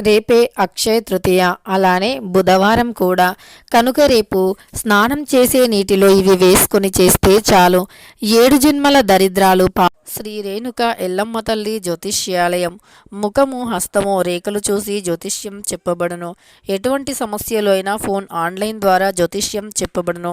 రేపే అక్షయ తృతీయ. అలానే బుధవారం కూడా. కనుక రేపు స్నానం చేసే నీటిలో ఇవి వేసుకొని చేస్తే చాలు. ఏడు జన్మల దరిద్రాలు పా శ్రీ రేణుక ఎల్లమ్మ తల్లి జ్యోతిష్యాలయం. ముఖము హస్తము రేఖలు చూసి జ్యోతిష్యం చెప్పబడును. ఎటువంటి సమస్యలు అయినా ఫోన్ ఆన్లైన్ ద్వారా జ్యోతిష్యం చెప్పబడును.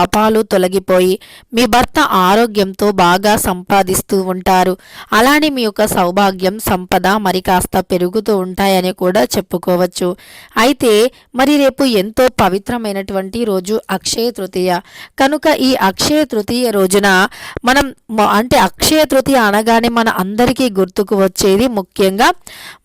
పాపాలు తొలగిపోయి మీ భర్త ఆరోగ్యంతో బాగా సంపాదిస్తూ ఉంటారు. అలానే మీ యొక్క సౌభాగ్యం సంపద మరి కాస్త పెరుగుతూ ఉంటాయని కూడా చెప్పుకోవచ్చు. అయితే మరి రేపు ఎంతో పవిత్రమైనటువంటి రోజు అక్షయ తృతీయ. కనుక ఈ అక్షయ తృతీయ రోజున మనం అంటే అక్షయ తృతీయ అనగానే మన అందరికీ గుర్తుకు వచ్చేది ముఖ్యంగా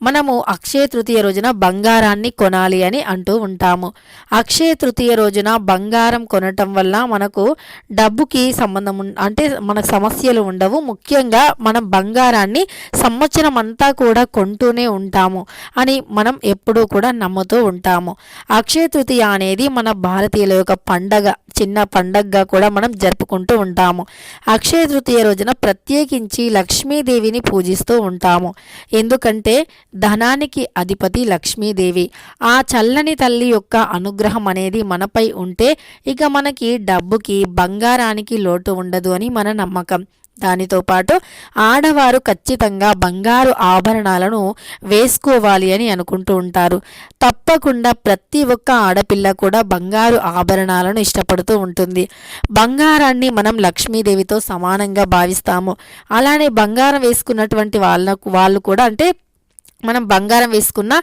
మనము అక్షయ తృతీయ రోజున బంగారాన్ని కొనాలి అని అంటూ ఉంటాము. అక్షయ తృతీయ రోజున బంగారం కొనటం వల్ల మనకు డబ్బుకి సంబంధం ఉం- అంటే మనకు సమస్యలు ఉండవు. ముఖ్యంగా మనం బంగారాన్ని సంవత్సరం అంతా కూడా కొంటూనే ఉంటాము అని మనం ఎప్పుడూ కూడా నమ్ముతూ ఉంటాము. అక్షయ తృతీయ అనేది మన భారతీయుల యొక్క పండగ చిన్న పండగగా కూడా మనం జరుపుకుంటూ ఉంటాము. అక్షయ తృతీయ రోజున ప్రత్యేకించి లక్ష్మీదేవిని పూజిస్తూ ఉంటాము. ఎందుకంటే ధనానికి అధిపతి లక్ష్మీదేవి. ఆ చల్లని తల్లి యొక్క అనుగ్రహం అనేది మనపై ఉంటే ఇక మనకి డబ్బుకి బంగారానికి లోటు ఉండదు అని మన నమ్మకం. దానితో పాటు ఆడవారు ఖచ్చితంగా బంగారు ఆభరణాలను వేసుకోవాలి అని అనుకుంటూ ఉంటారు. తప్పకుండా ప్రతి ఒక్క ఆడపిల్ల కూడా బంగారు ఆభరణాలను ఇష్టపడుతూ ఉంటుంది. బంగారాన్ని మనం లక్ష్మీదేవితో సమానంగా భావిస్తాము. అలానే బంగారం వేసుకున్నటువంటి వాళ్ళకు వాళ్ళు కూడా అంటే మనం బంగారం వేసుకున్న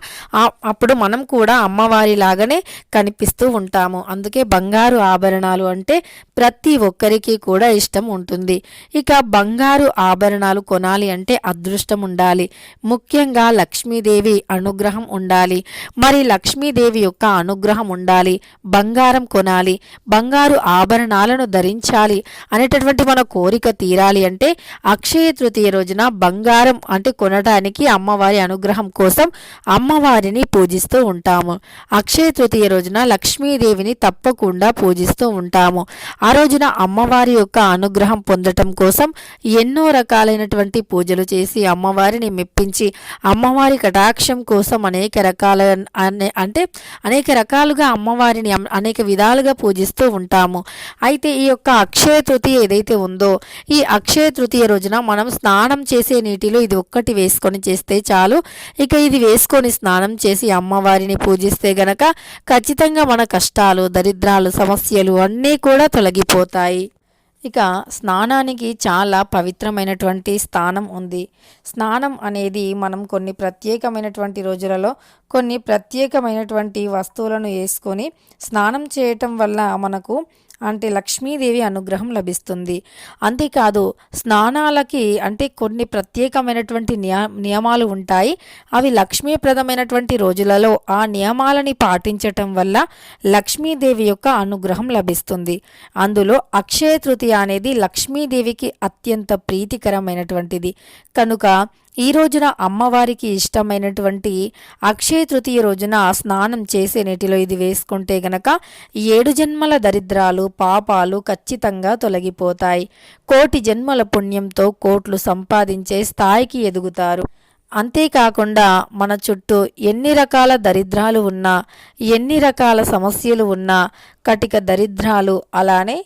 అప్పుడు మనం కూడా అమ్మవారి లాగానే కనిపిస్తూ ఉంటాము. అందుకే బంగారు ఆభరణాలు అంటే ప్రతి ఒక్కరికి కూడా ఇష్టం ఉంటుంది. ఇక బంగారు ఆభరణాలు కొనాలి అంటే అదృష్టం ఉండాలి. ముఖ్యంగా లక్ష్మీదేవి అనుగ్రహం ఉండాలి. మరి లక్ష్మీదేవి యొక్క అనుగ్రహం ఉండాలి. బంగారం కొనాలి. బంగారు ఆభరణాలను ధరించాలి అనేటటువంటి మన కోరిక తీరాలి అంటే అక్షయ తృతీయ రోజున బంగారం అంటే కొనడానికి అమ్మవారి అనుగ్రహం కోసం అమ్మవారిని పూజిస్తూ ఉంటాము. అక్షయ తృతీయ రోజున లక్ష్మీదేవిని తప్పకుండా పూజిస్తూ ఉంటాము. ఆ రోజున అమ్మవారి యొక్క అనుగ్రహం పొందటం కోసం ఎన్నో రకాలైనటువంటి పూజలు చేసి అమ్మవారిని మెప్పించి అమ్మవారి కటాక్షం కోసం అనేక రకాల అనే- అంటే అనేక రకాలుగా అమ్మవారిని అనేక విధాలుగా పూజిస్తూ ఉంటాము. అయితే ఈ యొక్క అక్షయ తృతీయ ఏదైతే ఉందో ఈ అక్షయ తృతీయ రోజున మనం స్నానం చేసే నీటిలో ఇది ఒక్కటి వేసుకొని చేస్తే చాలు. ఇక ఇది వేసుకొని స్నానం చేసి అమ్మవారిని పూజిస్తే గనక ఖచ్చితంగా మన కష్టాలు దరిద్రాలు సమస్యలు అన్నీ కూడా తొలగిపోతాయి. ఇక స్నానానికి చాలా పవిత్రమైనటువంటి స్థానం ఉంది. స్నానం అనేది మనం కొన్ని ప్రత్యేకమైనటువంటి రోజులలో కొన్ని ప్రత్యేకమైనటువంటి వస్తువులను వేసుకొని స్నానం చేయటం వల్ల మనకు అంటే లక్ష్మీదేవి అనుగ్రహం లభిస్తుంది. అంతేకాదు స్నానాలకి అంటే కొన్ని ప్రత్యేకమైనటువంటి నియ నియమాలు ఉంటాయి. అవి లక్ష్మీప్రదమైనటువంటి రోజులలో ఆ నియమాలని పాటించటం వల్ల లక్ష్మీదేవి యొక్క అనుగ్రహం లభిస్తుంది. అందులో అక్షయ తృతీయ అనేది లక్ష్మీదేవికి అత్యంత ప్రీతికరమైనటువంటిది. కనుక ఈ రోజున అమ్మవారికి ఇష్టమైనటువంటి అక్షయ తృతీయ రోజున స్నానం చేసే నీటిలో ఇది వేసుకుంటే గనక ఏడు జన్మల దరిద్రాలు పాపాలు ఖచ్చితంగా తొలగిపోతాయి. కోటి జన్మల పుణ్యంతో కోట్లు సంపాదించే స్థాయికి ఎదుగుతారు. అంతేకాకుండా మన చుట్టూ ఎన్ని రకాల దరిద్రాలు ఉన్నా ఎన్ని రకాల సమస్యలు ఉన్నా కటిక దరిద్రాలు అలానే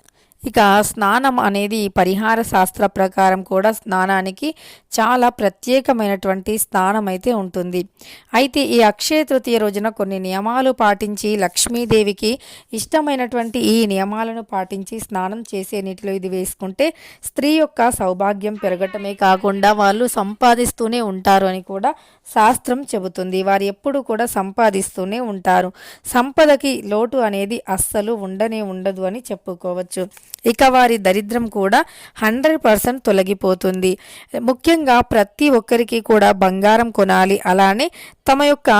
ఇక స్నానం అనేది పరిహార శాస్త్ర ప్రకారం కూడా స్నానానికి చాలా ప్రత్యేకమైనటువంటి స్నానం అయితే ఉంటుంది. అయితే ఈ అక్షయ తృతీయ రోజున కొన్ని నియమాలు పాటించి లక్ష్మీదేవికి ఇష్టమైనటువంటి ఈ నియమాలను పాటించి స్నానం చేసే నీటిలో ఇది వేసుకుంటే స్త్రీ యొక్క సౌభాగ్యం పెరగటమే కాకుండా వాళ్ళు సంపాదిస్తూనే ఉంటారు అని కూడా శాస్త్రం చెబుతుంది. వారు ఎప్పుడు కూడా సంపాదిస్తూనే ఉంటారు. సంపదకి లోటు అనేది అస్సలు ఉండనే ఉండదు అని చెప్పుకోవచ్చు. ఇక వారి దరిద్రం కూడా హండ్రెడ్ పర్సెంట్ తొలగిపోతుంది. ముఖ్యంగా ప్రతి ఒక్కరికి కూడా బంగారం కొనాలి అలానే తమ యొక్క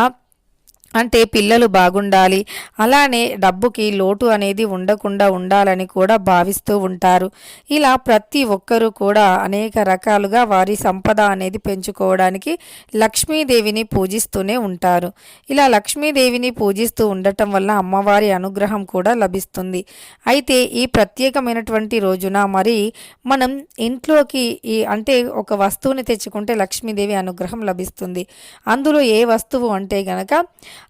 అంటే పిల్లలు బాగుండాలి. అలానే డబ్బుకి లోటు అనేది ఉండకుండా ఉండాలని కూడా భావిస్తూ ఉంటారు. ఇలా ప్రతి ఒక్కరూ కూడా అనేక రకాలుగా వారి సంపద అనేది పెంచుకోవడానికి లక్ష్మీదేవిని పూజిస్తూనే ఉంటారు. ఇలా లక్ష్మీదేవిని పూజిస్తూ ఉండటం వల్ల అమ్మవారి అనుగ్రహం కూడా లభిస్తుంది. అయితే ఈ ప్రత్యేకమైనటువంటి రోజున మరి మనం ఇంట్లోకి ఈ అంటే ఒక వస్తువుని తెచ్చుకుంటే లక్ష్మీదేవి అనుగ్రహం లభిస్తుంది. అందులో ఏ వస్తువు అంటే గనక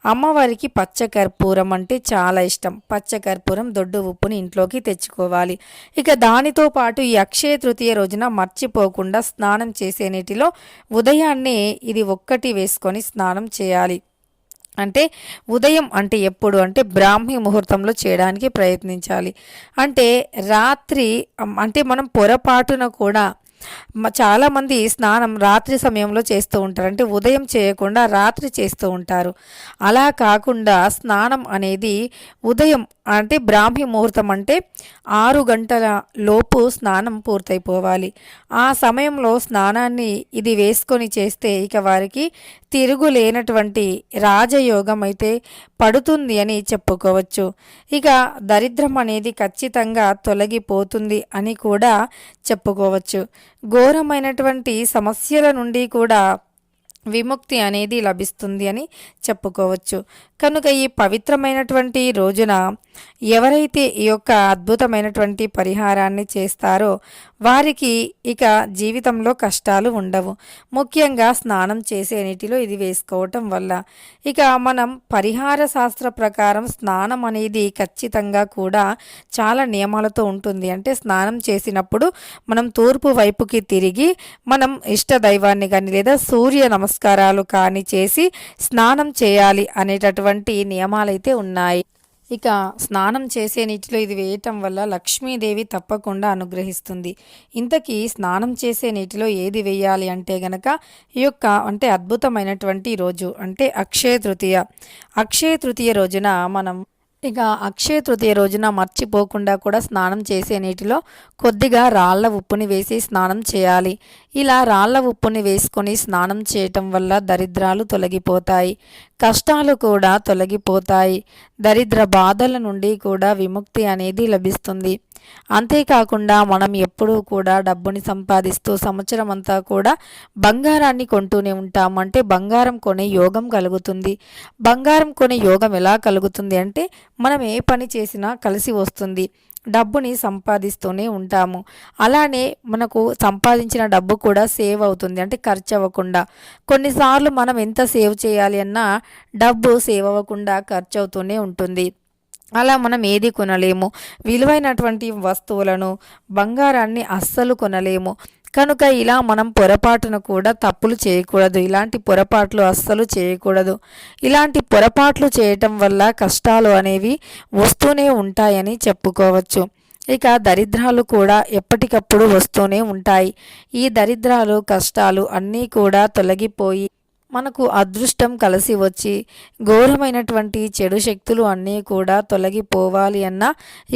అమ్మవారికి పచ్చకర్పూరం అంటే చాలా ఇష్టం. పచ్చకర్పూరం దొడ్డు ఉప్పుని ఇంట్లోకి తెచ్చుకోవాలి. ఇక దానితో పాటు ఈ అక్షయ తృతీయ రోజున మర్చిపోకుండా స్నానం చేసే నీటిలో ఉదయాన్నే ఇది ఒక్కటి వేసుకొని స్నానం చేయాలి. అంటే ఉదయం అంటే ఎప్పుడు? అంటే బ్రాహ్మీ ముహూర్తంలో చేయడానికి ప్రయత్నించాలి. అంటే రాత్రి అంటే మనం పొరపాటున కూడా చాలామంది స్నానం రాత్రి సమయంలో చేస్తూ ఉంటారు. అంటే ఉదయం చేయకుండా రాత్రి చేస్తూ ఉంటారు. అలా కాకుండా స్నానం అనేది ఉదయం అంటే బ్రాహ్మీ ముహూర్తం అంటే ఆరు గంటల లోపు స్నానం పూర్తయిపోవాలి. ఆ సమయంలో స్నానాన్ని ఇది వేసుకొని చేస్తే ఇక వారికి తిరుగులేనటువంటి రాజయోగం అయితే పడుతుంది అని చెప్పుకోవచ్చు. ఇక దరిద్రం అనేది ఖచ్చితంగా తొలగిపోతుంది అని కూడా చెప్పుకోవచ్చు. ఘోరమైనటువంటి సమస్యల నుండి కూడా విముక్తి అనేది లభిస్తుంది అని చెప్పుకోవచ్చు. కనుక ఈ పవిత్రమైనటువంటి రోజున ఎవరైతే ఈ యొక్క అద్భుతమైనటువంటి పరిహారాన్ని చేస్తారో వారికి ఇక జీవితంలో కష్టాలు ఉండవు. ముఖ్యంగా స్నానం చేసే నీటిలో ఇది వేసుకోవటం వల్ల. ఇక మనం పరిహార శాస్త్ర ప్రకారం స్నానం అనేది ఖచ్చితంగా కూడా చాలా నియమాలతో ఉంటుంది. అంటే స్నానం చేసినప్పుడు మనం తూర్పు వైపుకి తిరిగి మనం ఇష్ట దైవాన్ని కానీ లేదా సూర్య నమస్కారాలు కానీ చేసి స్నానం చేయాలి అనేటటువంటి వంటి నియమాలైతే ఉన్నాయి. ఇక స్నానం చేసే నీటిలో ఇది వేయటం వల్ల లక్ష్మీదేవి తప్పకుండా అనుగ్రహిస్తుంది. ఇంతకీ స్నానం చేసే నీటిలో ఏది వేయాలి అంటే గనక ఈ యొక్క అంటే అద్భుతమైనటువంటి రోజు అంటే అక్షయ తృతీయ. అక్షయ తృతీయ రోజున మనం ఇక అక్షయ తృతీయ రోజున మర్చిపోకుండా కూడా స్నానం చేసే నీటిలో కొద్దిగా రాళ్ళ ఉప్పుని వేసి స్నానం చేయాలి. ఇలా రాళ్ళ ఉప్పుని వేసుకొని స్నానం చేయటం వల్ల దరిద్రాలు తొలగిపోతాయి. కష్టాలు కూడా తొలగిపోతాయి. దరిద్ర బాధల నుండి కూడా విముక్తి అనేది లభిస్తుంది. అంతేకాకుండా మనం ఎప్పుడూ కూడా డబ్బుని సంపాదిస్తూ సంవత్సరం అంతా కూడా బంగారాన్ని కొంటూనే ఉంటాం. అంటే బంగారం కొనే యోగం కలుగుతుంది. బంగారం కొనే యోగం ఎలా కలుగుతుంది అంటే మనం ఏ పని చేసినా కలిసి వస్తుంది. డబ్బుని సంపాదిస్తూనే ఉంటాము. అలానే మనకు సంపాదించిన డబ్బు కూడా సేవ్ అవుతుంది. అంటే ఖర్చు అవ్వకుండా. కొన్నిసార్లు మనం ఎంత సేవ్ చేయాలి అన్నా డబ్బు సేవ్ అవ్వకుండా ఖర్చు అవుతూనే ఉంటుంది. అలా మనం ఏది కొనలేము. విలువైనటువంటి వస్తువులను బంగారాన్ని అస్సలు కొనలేము. కనుక ఇలా మనం పొరపాటును కూడా తప్పులు చేయకూడదు. ఇలాంటి పొరపాట్లు అస్సలు చేయకూడదు. ఇలాంటి పొరపాట్లు చేయటం వల్ల కష్టాలు అనేవి వస్తూనే ఉంటాయని చెప్పుకోవచ్చు. ఇక దరిద్రాలు కూడా ఎప్పటికప్పుడు వస్తూనే ఉంటాయి. ఈ దరిద్రాలు కష్టాలు అన్నీ కూడా తొలగిపోయి మనకు అదృష్టం కలిసి వచ్చి ఘోరమైనటువంటి చెడు శక్తులు అన్నీ కూడా తొలగిపోవాలి అన్నా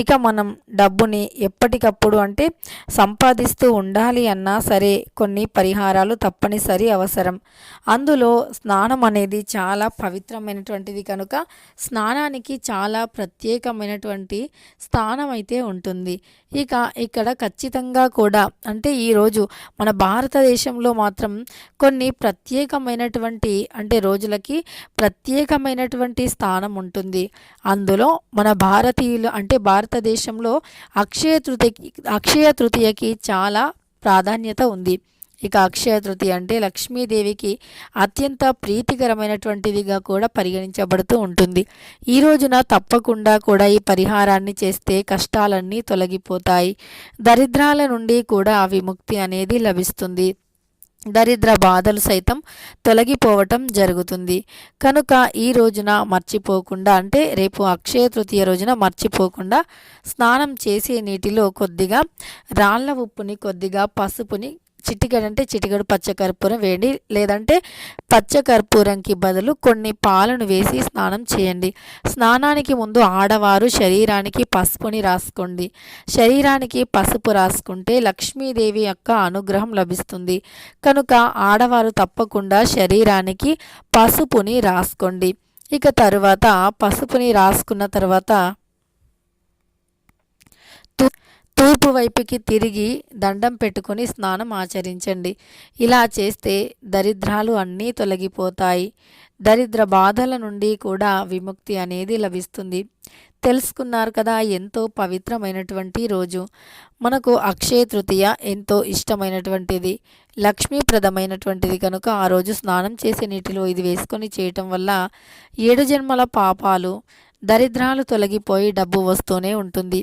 ఇక మనం డబ్బుని ఎప్పటికప్పుడు అంటే సంపాదిస్తూ ఉండాలి అన్నా సరే కొన్ని పరిహారాలు తప్పనిసరి అవసరం. అందులో స్నానం అనేది చాలా పవిత్రమైనటువంటిది కనుక స్నానానికి చాలా ప్రత్యేకమైనటువంటి స్థానం అయితే ఉంటుంది. ఇక ఇక్కడ ఖచ్చితంగా కూడా అంటే ఈరోజు మన భారతదేశంలో మాత్రం కొన్ని ప్రత్యేకమైనటువంటి అంటే రోజులకి ప్రత్యేకమైనటువంటి స్థానం ఉంటుంది. అందులో మన భారతీయులు అంటే భారతదేశంలో అక్షయ తృతీయ అక్షయ తృతీయకి చాలా ప్రాధాన్యత ఉంది. ఇక అక్షయ తృతీయ అంటే లక్ష్మీదేవికి అత్యంత ప్రీతికరమైనటువంటిదిగా కూడా పరిగణించబడుతూ ఉంటుంది. ఈ రోజున తప్పకుండా కూడా ఈ పరిహారాన్ని చేస్తే కష్టాలన్నీ తొలగిపోతాయి. దరిద్రాల నుండి కూడా విముక్తి అనేది లభిస్తుంది. దరిద్ర బాధలు సైతం తొలగిపోవటం జరుగుతుంది. కనుక ఈ రోజున మర్చిపోకుండా అంటే రేపు అక్షయ తృతీయ రోజున మర్చిపోకుండా స్నానం చేసే నీటిలో కొద్దిగా రాళ్ళ ఉప్పుని కొద్దిగా పసుపుని చిటికెడు అంటే చిటికెడు పచ్చకర్పూరం వేయండి. లేదంటే పచ్చకర్పూరంకి బదులు కొన్ని పాలను వేసి స్నానం చేయండి. స్నానానికి ముందు ఆడవారు శరీరానికి పసుపుని రాసుకోండి. శరీరానికి పసుపు రాసుకుంటే లక్ష్మీదేవి యొక్క అనుగ్రహం లభిస్తుంది. కనుక ఆడవారు తప్పకుండా శరీరానికి పసుపుని రాసుకోండి. ఇక తరువాత పసుపుని రాసుకున్న తర్వాత తూర్పు వైపుకి తిరిగి దండం పెట్టుకొని స్నానం ఆచరించండి. ఇలా చేస్తే దరిద్రాలు అన్నీ తొలగిపోతాయి. దరిద్ర బాధల నుండి కూడా విముక్తి అనేది లభిస్తుంది. తెలుసుకున్నారు కదా ఎంతో పవిత్రమైనటువంటి రోజు. మనకు అక్షయ తృతీయ ఎంతో ఇష్టమైనటువంటిది. లక్ష్మీప్రదమైనటువంటిది కనుక ఆ రోజు స్నానం చేసే నీటిలో ఇది వేసుకొని చేయటం వల్ల ఏడు జన్మల పాపాలు దరిద్రాలు తొలగిపోయి డబ్బు వస్తూనే ఉంటుంది.